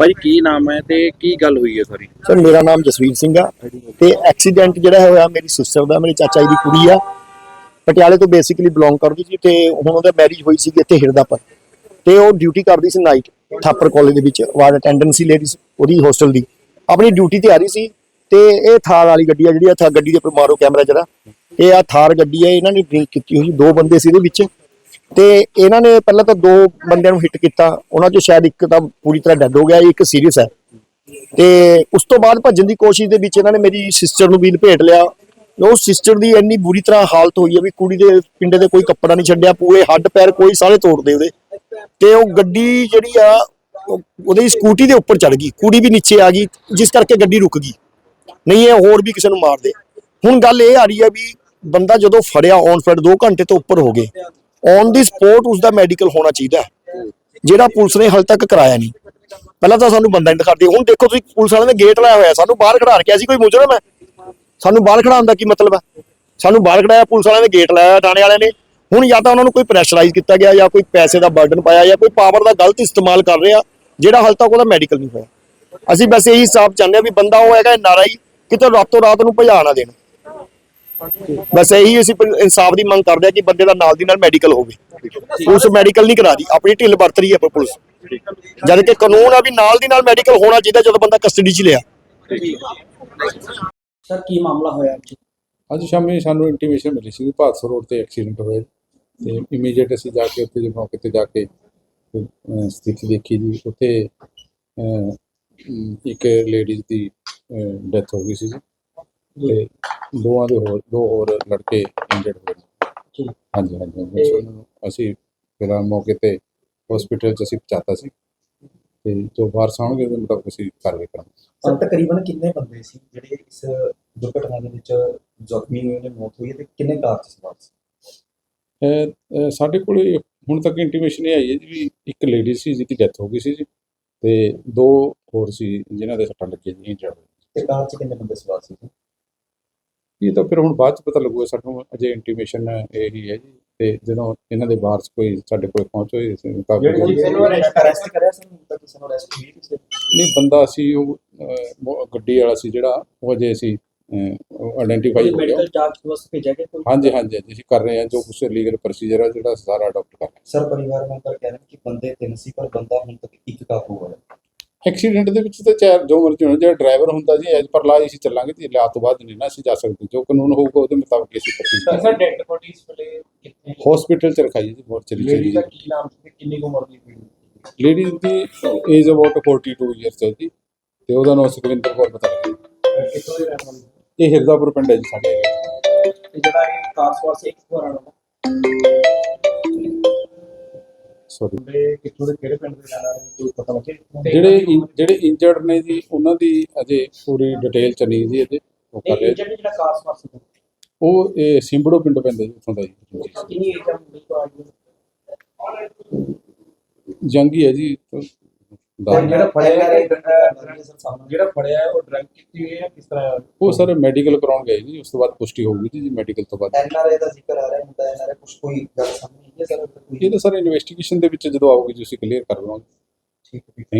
ਭਾਈ ਕੀ ਨਾਮ ਹੈ ਤੇ ਕੀ ਗੱਲ ਹੋਈ ਹੈ ਸਾਰੀ? ਸਰ ਮੇਰਾ ਨਾਮ ਜਸਵੀਰ ਸਿੰਘ ਆ ਤੇ ਐਕਸੀਡੈਂਟ ਜਿਹੜਾ ਹੋਇਆ ਮੇਰੀ ਸਿਸਟਰ ਦਾ ਮੇਰੇ ਚਾਚਾ ਜੀ ਦੀ ਕੁੜੀ ਆ। ਪਟਿਆਲੇ ਤੋਂ ਬੇਸਿਕਲੀ ਬਿਲੋਂਗ ਕਰਦੀ ਸੀ ਤੇ ਹੁਣ ਉਹਦਾ ਮੈਰਿਜ ਹੋਈ ਸੀ ਇੱਥੇ ਹਿਰਦਾਪੁਰ। ਤੇ ਉਹ ਡਿਊਟੀ ਕਰਦੀ ਸੀ ਨਾਈਟ ਥਾਪਰ ਕਾਲਜ ਦੇ ਵਿੱਚ ਵਾਰਡ ਅਟੈਂਡੈਂਟ ਸੀ ਲੇਡੀਜ਼ ਉਹਦੀ ਹੋਸਟਲ ਦੀ। ਆਪਣੀ ਡਿਊਟੀ ਤੇ ਆ ਰਹੀ ਸੀ ਤੇ ਇਹ ਥਾਰ ਵਾਲੀ ਗੱਡੀ ਆ ਜਿਹੜੀ ਆ ਗੱਡੀ ਦੇ ਉੱਪਰ ਮਾਰੋ ਕੈਮਰਾ ਜਰਾ। ਇਹ ਆ ਥਾਰ ਗੱਡੀ ਆ ਇਹਨਾਂ ਨੇ ਡਰਿੰਕ ਕੀਤੀ ਹੋਈ ਸੀ, ਦੋ ਬੰਦੇ ਸੀ ਇਹਦੇ ਵਿੱਚ। ਤੇ ਇਹਨਾਂ ਨੇ ਪਹਿਲਾਂ ਤਾਂ ਦੋ ਬੰਦਿਆਂ ਨੂੰ ਹਿੱਟ ਕੀਤਾ। ਉਹਨਾਂ ਚੋਂ ਸ਼ਾਇਦ ਇੱਕ ਤਾਂ ਪੂਰੀ ਤਰ੍ਹਾਂ ਡੈਡ ਹੋ ਗਿਆ, ਇੱਕ ਸੀਰੀਅਸ ਹੈ। ਤੇ ਉਸ ਤੋਂ ਬਾਅਦ ਭੱਜਣ ਦੀ ਕੋਸ਼ਿਸ਼ ਦੇ ਵਿੱਚ ਇਹਨਾਂ ਨੇ ਮੇਰੀ ਸਿਸਟਰ ਨੂੰ ਵੀ ਲਪੇਟ ਲਿਆ। ਉਹ ਸਿਸਟਰ ਦੀ ਇੰਨੀ ਬੁਰੀ ਤਰ੍ਹਾਂ ਹਾਲਤ ਹੋਈ ਹੈ ਵੀ ਕੁੜੀ ਦੇ ਪਿੰਡੇ ਦੇ ਕੋਈ ਕੱਪੜਾ ਨਹੀਂ ਛੱਡਿਆ, ਪੂਰੇ ਹੱਡ ਪੈਰ ਕੋਈ ਸਾਰੇ ਤੋੜਦੇ ਉਹਦੇ। ਤੇ ਉਹ ਗੱਡੀ ਜਿਹੜੀ ਆ, ਉਹਦੀ ਸਕੂਟੀ ਦੇ ਉੱਪਰ ਚੜ ਗਈ। ਕੁੜੀ ਵੀ ਨੀਚੇ ਆ ਗਈ, ਜਿਸ ਕਰਕੇ ਗੱਡੀ ਰੁਕ ਗਈ। ਨਹੀਂ ਇਹ ਹੋਰ ਵੀ ਕਿਸੇ ਨੂੰ ਮਾਰਦੇ ਹੁਣ ਗੱਲ ਇਹ ਆ ਰਹੀ ਹੈ ਵੀ ਬੰਦਾ ਜਦੋਂ ਫੜਿਆ ਔਨ ਫੜ 2 ਘੰਟੇ ਤੋਂ ਉੱਪਰ ਹੋ ਗਏ। ਔਨ ਦੀ ਸਪੋਟ ਉਸ ਦਾ ਮੈਡੀਕਲ ਹੋਣਾ ਚਾਹੀਦਾ ਜਿਹੜਾ ਪੁਲਿਸ ਨੇ ਹਾਲ ਤੱਕ ਕਰਾਇਆ ਨਹੀਂ। ਪਹਿਲਾਂ ਤਾਂ ਸਾਨੂੰ ਬੰਦਾ ਨਹੀਂ ਦਿਖਾਦੀ ਹੁਣ ਦੇਖੋ ਤੁਸੀਂ, ਪੁਲਿਸ ਵਾਲਿਆਂ ਨੇ ਗੇਟ ਲਾਇਆ ਹੋਇਆ। ਸਾਨੂੰ ਬਾਹਰ ਖੜਾ ਰੱਖਿਆ ਸੀ, ਕੋਈ ਮੁਜਰਮ ਹੈ? ਸਾਨੂੰ ਬਾਹਰ ਖੜਾਉਣ ਦਾ ਕੀ ਮਤਲਬ ਹੈ? ਸਾਨੂੰ ਬਾਹਰ ਖੜਾਇਆ, ਪੁਲਿਸ ਵਾਲਿਆਂ ਨੇ ਗੇਟ ਲਾਇਆ ਥਾਣੇ ਵਾਲਿਆਂ ਨੇ। ਹੁਣ ਜਾਂ ਤਾਂ ਉਹਨਾਂ ਨੂੰ ਕੋਈ ਪ੍ਰੈਸ਼ਰਾਈਜ਼ ਕੀਤਾ ਗਿਆ ਜਾਂ ਕੋਈ ਪੈਸੇ ਦਾ ਬਰਡਨ ਪਾਇਆ ਜਾਂ ਕੋਈ ਪਾਵਰ ਦਾ ਗਲਤ ਇਸਤੇਮਾਲ ਕਰ ਰਿਹਾ, ਜਿਹੜਾ ਹਾਲ ਤੱਕ ਉਹਦਾ ਮੈਡੀਕਲ ਨਹੀਂ ਹੋਇਆ। ਅਸੀਂ ਬਸ ਇਹੀ ਹਿਸਾਬ ਚਾਹੁੰਦੇ ਹਾਂ ਵੀ ਬੰਦਾ ਉਹ ਹੈਗਾ ਨਾਰਾਈ ਕਿਤੇ ਰਾਤੋਂ ਰਾਤ ਨੂੰ ਭਜਾ ਨਾ ਦੇਣ। ਬਸ ਇਹੀ ਅਸੀਂ ਇਨਸਾਫ ਦੀ ਮੰਗ ਕਰਦੇ ਹਾਂ ਕਿ ਬੰਦੇ ਦਾ ਨਾਲ ਦੀ ਨਾਲ ਮੈਡੀਕਲ ਹੋਵੇ। ਪੁਲਿਸ ਮੈਡੀਕਲ ਨਹੀਂ ਕਰਾ ਰਹੀ ਆਪਣੀ ਢਿੱਲ ਵਰਤ ਰਹੀ ਹੈ ਪੁਲਿਸ। ਜਦ ਕਿ ਕਾਨੂੰਨ ਆ ਵੀ ਨਾਲ ਦੀ ਨਾਲ ਮੈਡੀਕਲ ਹੋਣਾ ਚਾਹੀਦਾ ਜਦੋਂ ਬੰਦਾ ਕਸਟਡੀ 'ਚ ਲਿਆ। ਸਰ ਕੀ ਮਾਮਲਾ ਹੋਇਆ ਅੱਜ? ਸ਼ਾਮੀ ਸਾਨੂੰ ਇੰਟੀਮੇਸ਼ਨ ਮਿਲੀ ਸੀ ਕਿ ਭਾਦਸਾ ਰੋਡ ਤੇ ਐਕਸੀਡੈਂਟ ਹੋਇਆ ਤੇ ਇਮੀਡੀਏਟ ਅਸੀਂ ਜਾ ਕੇ ਉੱਥੇ ਜੇ ਮੌਕੇ ਤੇ ਜਾ ਕੇ ਸਥਿਤੀ ਦੇਖੀ ਜੀ। ਉੱਥੇ ਇੱਕ ਲੇਡੀਜ਼ ਦੀ ਡੈਥ ਹੋ ਗਈ ਸੀ ਜੀ। ਤੇ ਦੋਵਾਂ ਦੇ ਹੋਰ ਦੋ ਹੋਰ ਲੜਕੇ ਇੰਜਰਡ ਹੋਏ ਨੇ। ਹਾਂਜੀ ਹਾਂਜੀ ਹਾਂਜੀ। ਅਸੀਂ ਉਹਨਾਂ ਨੂੰ ਅਸੀਂ ਫਿਲਹਾਲ ਮੌਕੇ ਤੇ ਹਸਪੀਟਲ ਚ ਅਸੀਂ ਪਹੁੰਚਾਤਾ ਸੀ। ਤੇ ਜੋ ਵਾਰਸ ਆਉਣਗੇ ਉਹਦੇ ਮੁਤਾਬਕ ਅਸੀਂ ਕਾਰਵਾਈ ਕਰਾਂਗੇ। ਸਰ ਤਕਰੀਬਨ ਕਿੰਨੇ ਬੰਦੇ ਸੀ ਜਿਹੜੇ ਇਸ ਦੁਰਘਟਨਾ ਦੇ ਵਿੱਚ ਜ਼ਖਮੀ ਹੋਏ ਨੇ ਮੌਤ ਹੋਈ ਹੈ ਤੇ ਕਿੰਨੇ ਕਾਰ ਚ ਸਵਾਰ ਸੀ? ਅਹ, ਅਹ, ਸਾਡੇ ਕੋਲੇ ਹੁਣ ਤੱਕ ਇੰਟੀਮੇਸ਼ਨ ਇਹ ਆਈ ਹੈ ਜੀ ਵੀ ਇੱਕ ਲੇਡੀ ਸੀ ਜਿਹਦੀ ਡੈਥ ਹੋ ਗਈ ਸੀ ਜੀ। ਤੇ ਦੋ ਹੋਰ ਸੀ ਜਿਨ੍ਹਾਂ ਦੇ ਸੱਟਾਂ ਲੱਗੀਆਂ ਜੀ ਇੰਜਰਡ ਤੇ ਕਾਰ ਚ ਕਿੰਨੇ ਬੰਦੇ ਸਵਾਰ ਸੀ? ਇਹ ਤਾਂ ਫਿਰ ਹੁਣ ਬਾਅਦ ਚ ਪਤਾ ਲੱਗੂਗਾ ਸਾਨੂੰ ਅਜੇ ਇੰਟੀਮੇਸ਼ਨ ਇਹ ਹੀ ਹੈ ਜੀ ਤੇ ਜਦੋਂ ਇਹਨਾਂ ਦੇ ਵਾਰਸ ਕੋਈ ਸਾਡੇ ਕੋਲ ਪਹੁੰਚੇ ਇਸ ਮੁਤਾਬਕ ਕਿਸੇ ਨੂੰ ਅਰੈਸਟ ਕਰਿਆ ਸਰ ਹੁਣ ਤੱਕ ਕਿਸੇ ਨੂੰ ਅਰੈਸਟ ਹੋਈ ਕਿਸੇ ਨਹੀਂ ਬੰਦਾ ਸੀ ਉਹ ਗੱਡੀ ਵਾਲਾ ਸੀ ਜਿਹੜਾ ਉਹ ਅਜੇ ਅਸੀਂ ਆਇਡੈਂਟੀਫਾਈ ਹੋ ਗਿਆ। ਮੈਡੀਕਲ ਜਾਂਚ ਵਾਸਤੇ ਭੇਜਿਆ ਗਿਆ ਹਾਂਜੀ ਹਾਂਜੀ ਅਸੀਂ ਕਰ ਰਹੇ ਹਾਂ ਜੋ ਕੁਝ ਲੀਗਲ ਪ੍ਰੋਸੀਜਰ ਹੈ ਜਿਹੜਾ ਸਾਰਾ ਅਡਾਪਟ ਕਰ ਰਹੇ ਸਰ ਪਰਿਵਾਰ ਮੈਂਬਰ ਕਹਿ ਰਹੇ ਕਿ ਬੰਦੇ ਤਿੰਨ ਸੀ ਪਰ ਬੰਦਾ ਹੁਣ ਤੱਕ ਇੱਕ ਕਾਬੂ ਹੋਇਆ। ਐਕਸੀਡੈਂਟ ਦੇ ਵਿੱਚ ਤਾਂ ਚਾਰ ਜੋ ਮਰਜ਼ੀ ਹੋਣਾ ਜਿਹੜਾ ਡਰਾਈਵਰ ਹੁੰਦਾ ਜੀ ਐਜ ਪਰ ਲਾ ਅਸੀਂ ਚੱਲਾਂਗੇ ਤੇ ਲਿਆ ਤੋਂ ਬਾਅਦ ਨਹੀਂ ਨਾ ਅਸੀਂ ਜਾ ਸਕਦੇ। ਜੋ ਕਾਨੂੰਨ ਹੋਊਗਾ ਉਹਦੇ ਮੁਤਾਬਕ ਅਸੀਂ ਪ੍ਰੋਸੀਜਰ ਸਰ ਕਰਾਂਗੇ ਡੈਡ ਬੋਡੀ ਇਸ ਵੇਲੇ ਕਿੱਥੇ? ਹਸਪੀਟਲ ਚ ਰਖਾਈ ਜੀ ਬਹੁਤ ਚਲੀ ਚਲੀ ਦਾ ਕੀ ਨਾਮ ਸੀ ਤੇ ਕਿੰਨੀ ਉਮਰ ਦੀ ਸੀ? ਲੇਡੀ ਦੀ ਏਜ ਅਬਾਊਟ 42 ਇਅਰਸ ਹੈ ਜੀ ਤੇ ਉਹਦਾ ਨਾਮ ਸੁਖਵਿੰਦਰ ਕੌਰ ਬਤਾ ਰਹੀ ਕਿੱਥੋਂ ਦੇ ਰਹਿਣ ਵਾਲੇ ਇਹ ਹਿਰਦਾਪੁਰ ਪਿੰਡ ਹੈ ਜੀ ਸਾਡੇ। ਤੇ ਜਿਹੜਾ ਇਹ ਕਾਰ ਸਵਾਰ ਸੀ ਇੱਕ ਵਾਰ ਆਣਾ ਸੋਰੀ ਮੁੰਡੇ ਕਿੱਥੋਂ ਦੇ ਕਿਹੜੇ ਪਿੰਡ ਦੇ ਰਹਿਣ ਵਾਲੇ ਨੇ, ਕੋਈ ਪਤਾ ਲੱਗੇ? ਜਿਹੜੇ ਜਿਹੜੇ ਇੰਜਰਡ ਨੇ ਜੀ ਉਹਨਾਂ ਦੀ ਅਜੇ ਪੂਰੀ ਡਿਟੇਲ ਚ ਨਹੀਂ ਜੀ ਅਜੇ ਉਹ ਕਰ ਰਹੇ। ਜਿਹੜਾ ਜਿਹੜਾ ਕਾਰ ਸਵਾਰ ਸੀ ਉਹ ਇਹ ਸਿੰਬੜੋ ਪਿੰਡ ਪੈਂਦਾ ਜੀ ਉੱਥੋਂ ਦਾ ਜੀ। ਕਿੰਨੀ ਏਜ ਹੈ ਮੁੰਡੇ ਤੋਂ ਆਈ ਜੰਗੀ ਹੈ ਜੀ ਜਿਹੜਾ ਫੜਿਆ ਗਿਆ ਹੈ ਸਰ ਸਾਹਮਣੇ। ਜਿਹੜਾ ਫੜਿਆ ਹੈ ਉਹ ਡਰਗ ਕੀਤੀ ਹੋਈ ਹੈ ਕਿਸ ਤਰ੍ਹਾਂ ਉਹ ਸਰ ਮੈਡੀਕਲ ਕਰਾਉਣ ਗਏ ਜੀ ਉਸ ਤੋਂ ਬਾਅਦ ਪੁਸ਼ਟੀ ਹੋਊਗੀ ਜੀ ਮੈਡੀਕਲ ਤੋਂ ਬਾਅਦ। ਐਨਆਰਏ ਦਾ ਜ਼ਿਕਰ ਆ ਰਿਹਾ ਹੁੰਦਾ ਐਨਆਰਏ ਕੁਝ ਕੋਈ ਗੱਲ ਸਾਹਮਣੇ ਨਹੀਂ ਹੈ ਸਰ ਕੋਈ ਇਹ ਤਾਂ ਸਰ ਇਨਵੈਸਟੀਗੇਸ਼ਨ ਦੇ ਵਿੱਚ ਜਦੋਂ ਆਊਗੀ ਤੁਸੀਂ ਕਲੀਅਰ ਕਰ ਲਵਾਂਗੇ ਠੀਕ ਹੈ।